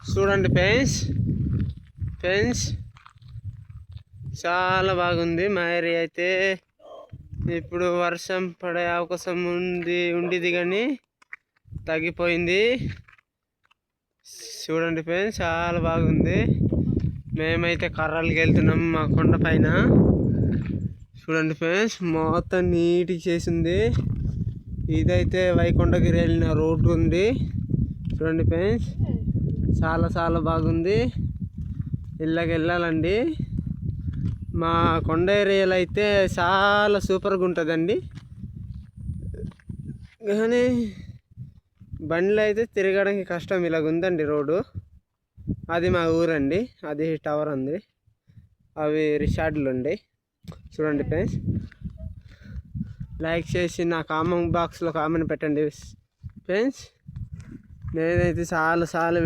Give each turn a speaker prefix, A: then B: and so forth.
A: చూడండి friends. Friends చాలా బాగుంది. మా ఏరియా అయితే ఇప్పుడు వర్షం పడే అవకాశం ఉంది ఉండేది కానీ తగ్గిపోయింది. చూడండి ఫ్రెండ్స్ చాలా బాగుంది. మేమైతే కర్రలకి వెళ్తున్నాం మా కొండ పైన. చూడండి ఫ్రెండ్స్ మొత్తం నీట్గా చేసింది. ఇదైతే వైకుంఠగిరి వెళ్ళిన రోడ్డు ఉంది. చూడండి ఫ్రెండ్స్ చాలా చాలా బాగుంది. ఇళ్ళకి వెళ్ళాలండి. మా కొండ ఏరియాలో అయితే చాలా సూపర్గా ఉంటుందండి. కానీ బండ్లు అయితే తిరగడానికి కష్టం ఇలాగ ఉందండి రోడ్డు. అది మా ఊరండి. అది టవర్ ఉంది అవి రిసార్ట్లు ఉండి చూడండి ఫ్రెండ్స్. లైక్ చేసి నా కామెంట్ బాక్స్లో కామెంట్ పెట్టండి ఫ్రెండ్స్. నేనైతే చాలా చాలా